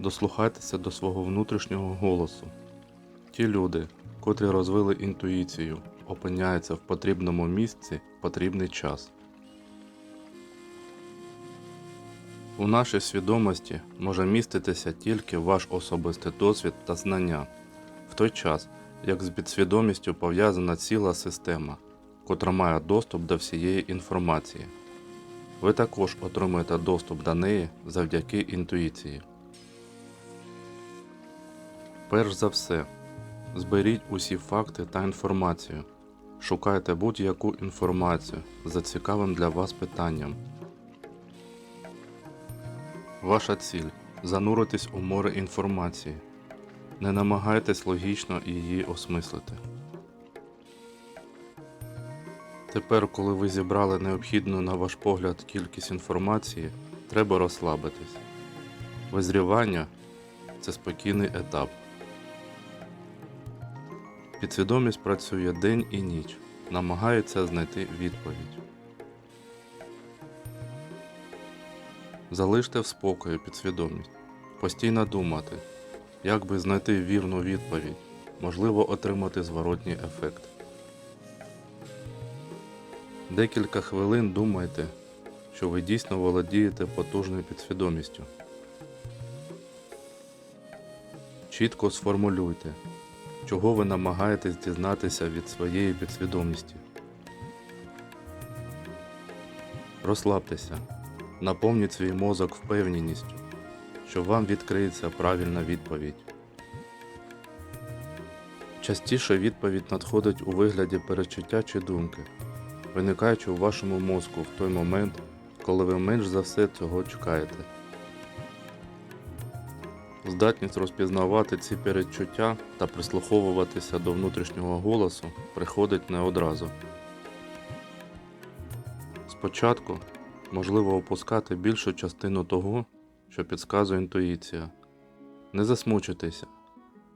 Дослухайтеся до свого внутрішнього голосу. Ті люди, котрі розвили інтуїцію, опиняються в потрібному місці в потрібний час. У нашій свідомості може міститися тільки ваш особистий досвід та знання, в той час, як з підсвідомістю пов'язана ціла система, котра має доступ до всієї інформації. Ви також отримуєте доступ до неї завдяки інтуїції. Перш за все, зберіть усі факти та інформацію. Шукайте будь-яку інформацію за цікавим для вас питанням. Ваша ціль зануритись у море інформації. Не намагайтесь логічно її осмислити. Тепер, коли ви зібрали необхідну на ваш погляд кількість інформації, треба розслабитись. Визрівання це спокійний етап. Підсвідомість працює день і ніч, намагається знайти відповідь. Залиште в спокої підсвідомість. Постійно думати, як би знайти вірну відповідь, можливо отримати зворотній ефект. Декілька хвилин думайте, що ви дійсно володієте потужною підсвідомістю. Чітко сформулюйте, чого ви намагаєтесь дізнатися від своєї підсвідомості. Розслабтеся, наповніть свій мозок впевненістю, що вам відкриється правильна відповідь. Частіше відповідь надходить у вигляді перечуття чи думки, виникаючи у вашому мозку в той момент, коли ви менш за все цього чекаєте. Здатність розпізнавати ці передчуття та прислуховуватися до внутрішнього голосу приходить не одразу. Спочатку можливо опускати більшу частину того, що підказує інтуїція. Не засмучуйтеся,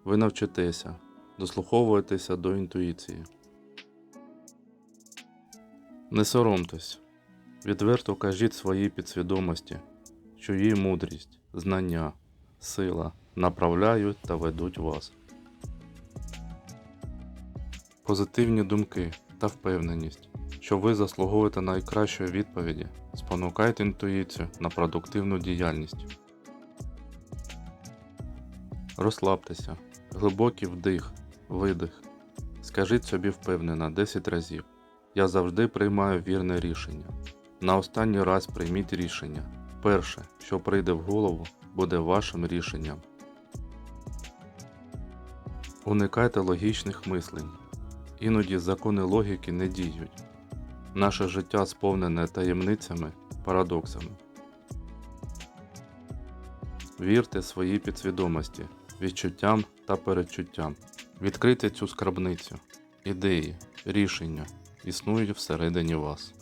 ви навчитеся, дослуховуєтеся до інтуїції. Не соромтесь, відверто кажіть своїй підсвідомості, що її мудрість, знання, сила направляють та ведуть вас. Позитивні думки та впевненість, що ви заслуговуєте найкращої відповіді, спонукайте інтуїцію на продуктивну діяльність. Розслабтеся, глибокий вдих, видих. Скажіть собі впевнено 10 разів. Я завжди приймаю вірне рішення. На останній раз прийміть рішення. Перше, що прийде в голову, буде вашим рішенням. Уникайте логічних мислень. Іноді закони логіки не діють. Наше життя сповнене таємницями, парадоксами. Вірте своїй підсвідомості, відчуттям та передчуттям. Відкрийте цю скарбницю. Ідеї, рішення існують всередині вас.